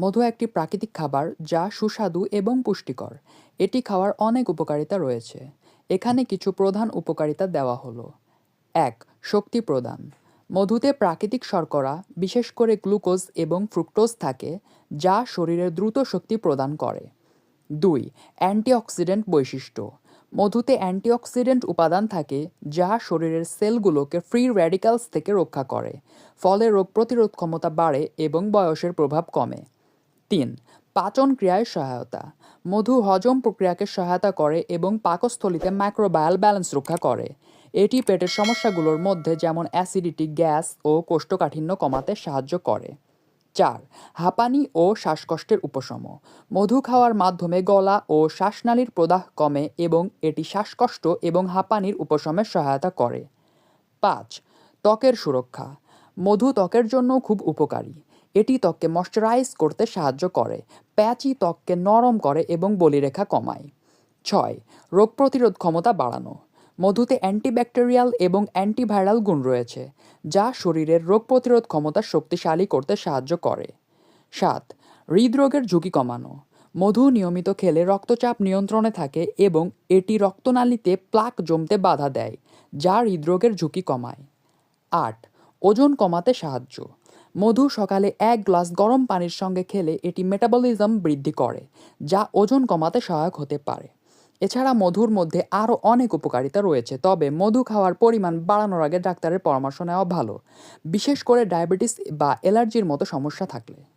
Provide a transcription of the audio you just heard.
মধু একটি প্রাকৃতিক খাবার যা সুস্বাদু এবং পুষ্টিকর। এটি খাওয়ার অনেক উপকারিতা রয়েছে। এখানে কিছু প্রধান উপকারিতা দেওয়া হলো। এক, শক্তি প্রদান। মধুতে প্রাকৃতিক শর্করা, বিশেষ করে গ্লুকোজ এবং ফ্রুক্টোজ থাকে, যা শরীরে দ্রুত শক্তি প্রদান করে। দুই, অ্যান্টিঅক্সিডেন্ট বৈশিষ্ট্য। মধুতে অ্যান্টিঅক্সিডেন্ট উপাদান থাকে, যা শরীরের সেলগুলোকে ফ্রি র্যাডিক্যালস থেকে রক্ষা করে। ফলে রোগ প্রতিরোধ ক্ষমতা বাড়ে এবং বয়সের প্রভাব কমে। তিন, পাচন ক্রিয়ায় সহায়তা। মধু হজম প্রক্রিয়াকে সহায়তা করে এবং পাকস্থলিতে মাইক্রোবায়াল ব্যালেন্স রক্ষা করে। এটি পেটের সমস্যাগুলোর মধ্যে যেমন অ্যাসিডিটি গ্যাস ও কোষ্ঠকাঠিন্য কমাতে সাহায্য করে। চার, হাঁপানি ও শ্বাসকষ্টের উপশম। মধু খাওয়ার মাধ্যমে গলা ও শ্বাসনালীর প্রদাহ কমে এবং এটি শ্বাসকষ্ট এবং হাঁপানির উপশমে সহায়তা করে। পাঁচ, ত্বকের সুরক্ষা। মধু ত্বকের জন্য খুব উপকারী। এটি ত্বককে ময়শ্চারাইজ করতে সাহায্য করে, প্যাচি ত্বককে নরম করে এবং বলিরেখা কমায়। ছয়, রোগ প্রতিরোধ ক্ষমতা বাড়ানো। মধুতে অ্যান্টিব্যাকটেরিয়াল এবং অ্যান্টিভাইরাল গুণ রয়েছে, যা শরীরের রোগ প্রতিরোধ ক্ষমতা শক্তিশালী করতে সাহায্য করে। সাত, হৃদরোগের ঝুঁকি কমানো। মধু নিয়মিত খেলে রক্তচাপ নিয়ন্ত্রণে থাকে এবং এটি রক্তনালীতে প্লাক জমতে বাধা দেয়, যা হৃদরোগের ঝুঁকি কমায়। আট, ওজন কমাতে সাহায্য। মধু সকালে এক গ্লাস গরম পানির সঙ্গে খেলে এটি মেটাবলিজম বৃদ্ধি করে, যা ওজন কমাতে সহায়ক হতে পারে। এছাড়া মধুর মধ্যে আরও অনেক উপকারিতা রয়েছে, তবে মধু খাওয়ার পরিমাণ বাড়ানোর আগে ডাক্তারের পরামর্শ নেওয়া ভালো। বিশেষ করে ডায়াবেটিস বা অ্যালার্জির মতো সমস্যা থাকলে।